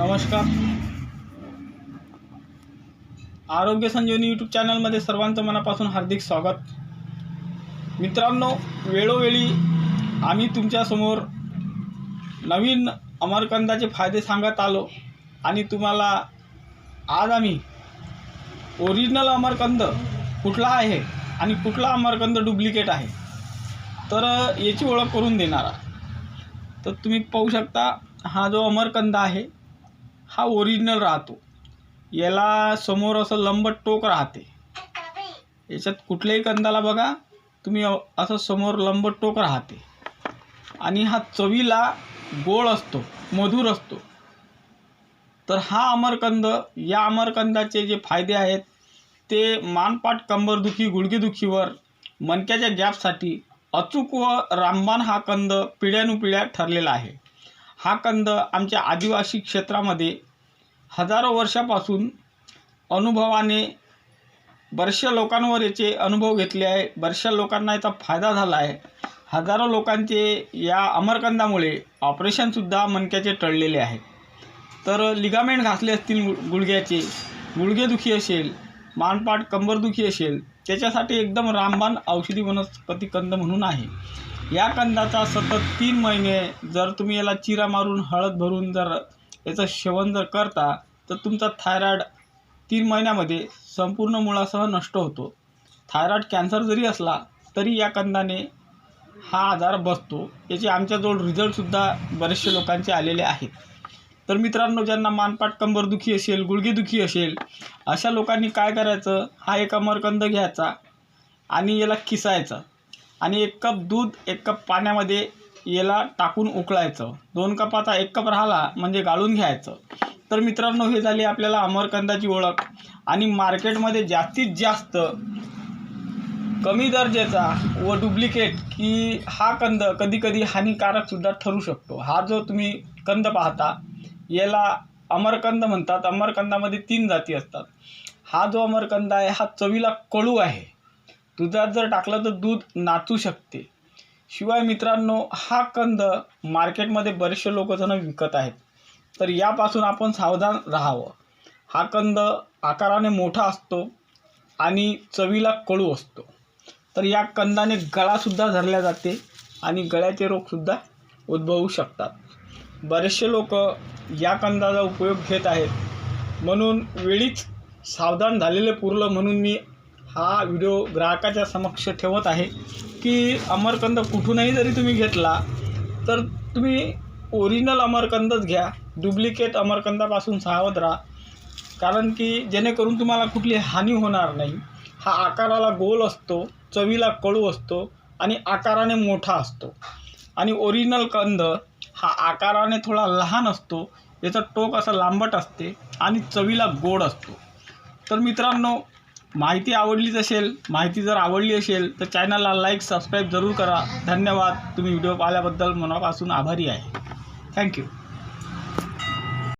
नमस्कार. आरोग्य संजीवनी यूट्यूब चॅनलमध्ये सर्वांचं मनापासून हार्दिक स्वागत. मित्रांनो वेळोवेळी आम्ही तुमच्यासमोर नवीन अमरकंदाचे फायदे सांगत आलो आणि तुम्हाला आज आम्ही ओरिजिनल अमरकंद कुठला आहे आणि कुठला अमरकंद डुप्लिकेट आहे तर याची ओळख करून देणार. तर तुम्ही पाहू शकता हा जो अमरकंद आहे हा ओरिजिनल राहतो. याला समोर असं लंबट टोक राहते. याच्यात कुठल्याही कंदाला बघा तुम्ही असं समोर लंबट टोक राहते. आणि हा चवीला गोड असतो मधुर असतो. तर हा अमरकंद या अमरकंदाचे जे फायदे आहेत ते मानपाट कंबरदुखी गुडघेदुखीवर मणक्याच्या गॅपसाठी अचूक व रामबाण हा कंद पिढ्यानुपिढ्या ठरलेला आहे. हा कंद आमच्या आदिवासी क्षेत्रामध्ये हजारो वर्षापासून अनुभवाने बऱ्याचशा लोकांवर याचे अनुभव घेतले आहे. बऱ्याचशा लोकांना याचा फायदा झाला आहे. हजारो लोकांचे या अमरकंदामुळे ऑपरेशनसुद्धा मणक्याचे टळलेले आहे. तर लिगामेंट घासले असतील गुडघ्याचे गुडघेदुखी असेल मानपाट कंबरदुखी असेल त्याच्यासाठी एकदम रामबाण औषधी वनस्पती कंद म्हणून आहे. या कंदाचा सतत तीन महिने जर तुम्ही याला चिरा मारून हळद भरून जर याचं सेवन जर करता तर तुमचा थायरॉईड तीन महिन्यामध्ये संपूर्ण मुळासह नष्ट होतो. थायरॉईड कॅन्सर जरी असला तरी या कंदाने हा आजार बसतो. याचे आमच्याजवळ रिझल्टसुद्धा बरेचसे लोकांचे आलेले आहेत. तर मित्रांनो ज्यांना मानपाट कंबरदुखी असेल गुडघेदुखी असेल अशा लोकांनी काय करायचं? हा एक अमरकंद घ्यायचा आणि याला किसायचा आणि एक कप दूध एक कप पाण्यामध्ये याला टाकून उकळायचं. दोन कपाचा एक कप राहिला म्हणजे गाळून घ्यायचं. तर मित्रांनो हे झाली आपल्याला अमरकंदाची ओळख. आणि मार्केटमध्ये जास्तीत जास्त कमी दर्जाचा व डुप्लिकेट की हा कंद कधीकधी हानिकारकसुद्धा ठरू शकतो. हा जो तुम्ही कंद पाहता याला अमरकंद म्हणतात. अमरकंदामध्ये तीन जाती असतात. हा जो अमरकंद आहे हा चवीला कडू आहे. दुधात जर टाकलं तर दूध नाचू शकते. शिवाय मित्रांनो हा कंद मार्केटमध्ये बरेचसे लोक जण विकत आहेत. तर यापासून आपण सावधान राहावं. हा कंद आकाराने मोठा असतो आणि चवीला कडू असतो. तर या कंदाने गळासुद्धा धरल्या जाते आणि गळ्याचे रोगसुद्धा उद्भवू शकतात. बरेचसे लोक या कंदाचा उपयोग घेत आहेत. म्हणून वेळीच सावधान झालेले पुरलं म्हणून मी हा व्हिडिओ ग्राहकाच्या समक्ष ठेवत आहे की अमरकंद कुठूनही जरी तुम्ही घेतला तर तुम्ही ओरिजिनल अमरकंदच घ्या. डुप्लिकेट अमरकंदापासून सावध राहा. कारण की जेणेकरून तुम्हाला कुठली हानी होणार नाही. हा आकाराला गोल असतो चवीला कडू असतो आणि आकाराने मोठा असतो. आणि ओरिजिनल कंद हा आकाराने थोडा लहान असतो याचं टोक असं लांबट असते आणि चवीला गोड असतो. तर मित्रांनो माहिती आवडलीच असेल माहिती जर आवडली असेल तर चॅनलला लाईक सबस्क्राईब जरूर करा. धन्यवाद. तुम्ही व्हिडिओ पाहिल्याबद्दल मनापासून आभारी आहे. थँक्यू